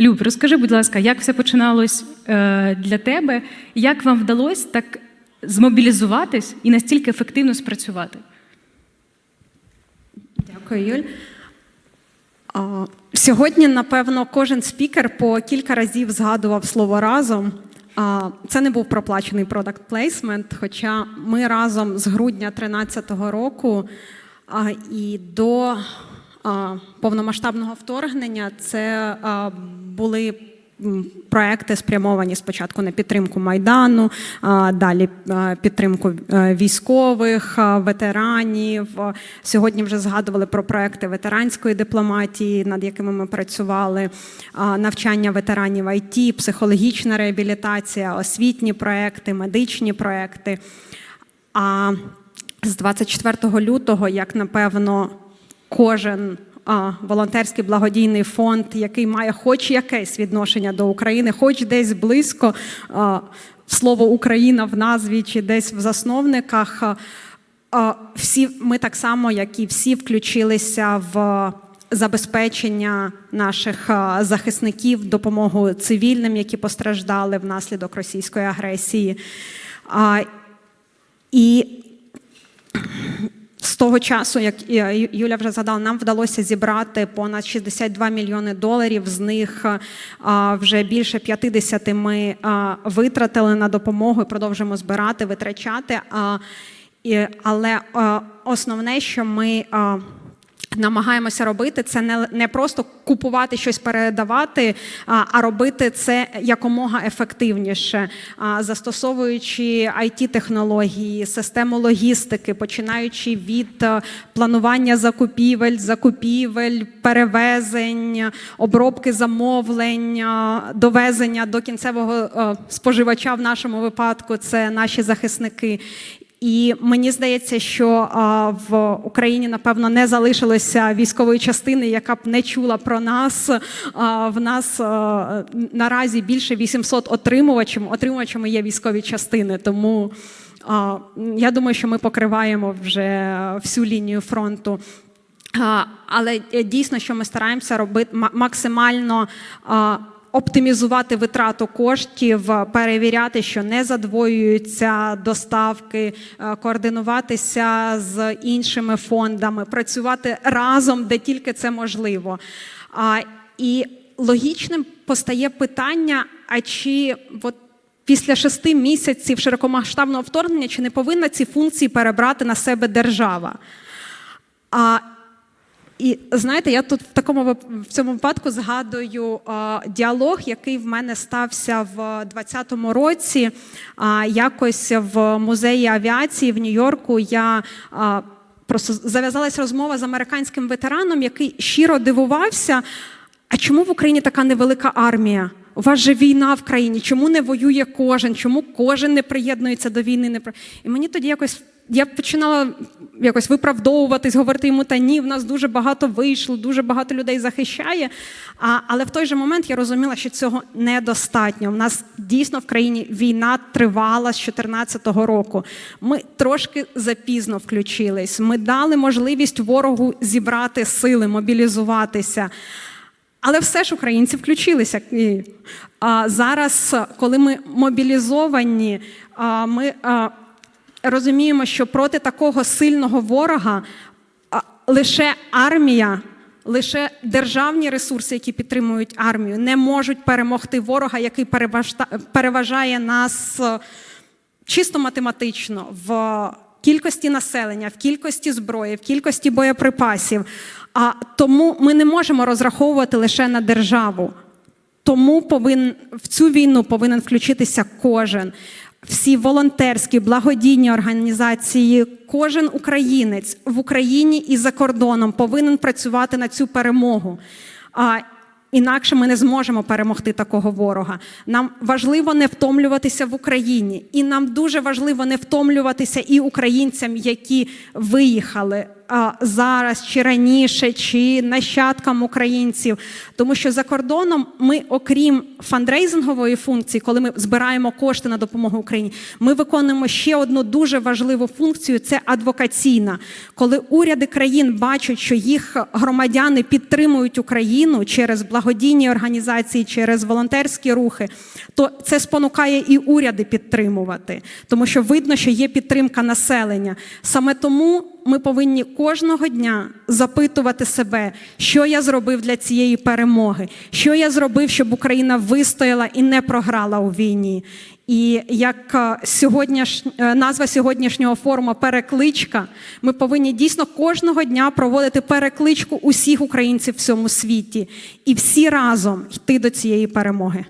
Люб, розкажи, будь ласка, як все починалось е, для тебе? Як вам вдалося так змобілізуватись і настільки ефективно спрацювати? Дякую, Юль. Сьогодні, напевно, кожен спікер по кілька разів згадував слово разом. Це не був проплачений продакт плейсмент, хоча ми разом з грудня 2013 року і до повномасштабного вторгнення це були проекти спрямовані спочатку на підтримку майдану, далі підтримку е, військових, ветеранів. Сьогодні вже згадували про проекти ветеранської дипломатії, над якими ми працювали, навчання ветеранів IT, психологічна реабілітація, освітні проекти, медичні проекти. А з 24 лютого, як напевно, кожен волонтерський благодійний фонд, який має хоч якесь відношення до України, хоч десь близько слово Україна в назві чи десь в засновниках. Всі ми так само, як і всі, включилися в забезпечення наших захисників, допомогу цивільним, які постраждали внаслідок російської агресії. І з того часу, як е, Юля вже згадала, нам вдалося зібрати понад 62 мільйони доларів. З них е, вже більше 50 ми витратили на допомогу і продовжуємо збирати, витрачати. Але основне, що ми намагаємося робити, це не, не просто купувати щось, передавати, а, а робити це якомога ефективніше, а, застосовуючи it технології систему логістики, починаючи від е, планування закупівель, закупівель, перевезень, обробки замовлень, е, довезення до кінцевого е, споживача в нашому випадку це наші захисники. І мені здається, що в Україні напевно не залишилося військової частини, яка б не чула про нас. В нас наразі більше 800 отримувачів. Отримувачами є військові частини. Тому я думаю, що ми покриваємо вже всю лінію фронту. Але е, дійсно, що ми стараємося робити максимально. Оптимізувати витрату коштів, перевіряти, що не задвоюються доставки, е, координуватися з іншими фондами, працювати разом, де тільки це можливо. І логічним постає питання: а чи от після шести місяців широкомасштабного вторгнення чи не повинна ці функції перебрати на себе держава? А, і знаєте, я тут в такому в цьому випадку згадую а, діалог, який в мене стався в 2020 році. А, якось в музеї авіації в Нью-Йорку я а, просто зав'язалась розмова з американським ветераном, який щиро дивувався. А чому в Україні така невелика армія? У вас же війна в країні. Чому не воює кожен? Чому кожен не приєднується до війни? Не І мені тоді якось я починала якось виправдовуватись, говорити йому, та ні, в нас дуже багато вийшло, дуже багато людей захищає. А, але в той же момент я розуміла, що цього недостатньо. В нас дійсно в країні війна тривала з 2014 року. Ми трошки запізно включились. Ми дали можливість ворогу зібрати сили, мобілізуватися. Але все ж українці включилися. А, зараз, коли ми мобілізовані, ми розуміємо, що проти такого сильного ворога лише армія, лише державні ресурси, які підтримують армію, не можуть перемогти ворога, який переважає нас е, чисто математично в кількості населення, в кількості зброї, в кількості боєприпасів. А тому ми не можемо розраховувати лише на державу. Тому повин, в цю війну повинен включитися кожен. Всі волонтерські, благодійні організації, кожен українець в Україні і за кордоном повинен працювати на цю перемогу. А, інакше ми не зможемо перемогти такого ворога. Нам важливо не втомлюватися в Україні, і нам дуже важливо не втомлюватися і українцям, які виїхали. Зараз, чи раніше, чи нащадкам українців. Тому що за кордоном ми, окрім фандрейзингової функції, коли ми збираємо кошти на допомогу Україні, ми виконуємо ще одну дуже важливу функцію це адвокаційна. Коли уряди країн бачать, що їх громадяни підтримують Україну через благодійні організації, через волонтерські рухи, то це спонукає і уряди підтримувати, тому що видно, що є підтримка населення. Саме тому ми повинні кожного дня запитувати себе, що я зробив для цієї перемоги, що я зробив, щоб Україна вистояла і не програла у війні. І як е, сьогодніш... е, назва сьогоднішнього форуму перекличка, ми повинні дійсно кожного дня проводити перекличку усіх українців в цьому світі і всі разом йти до цієї перемоги.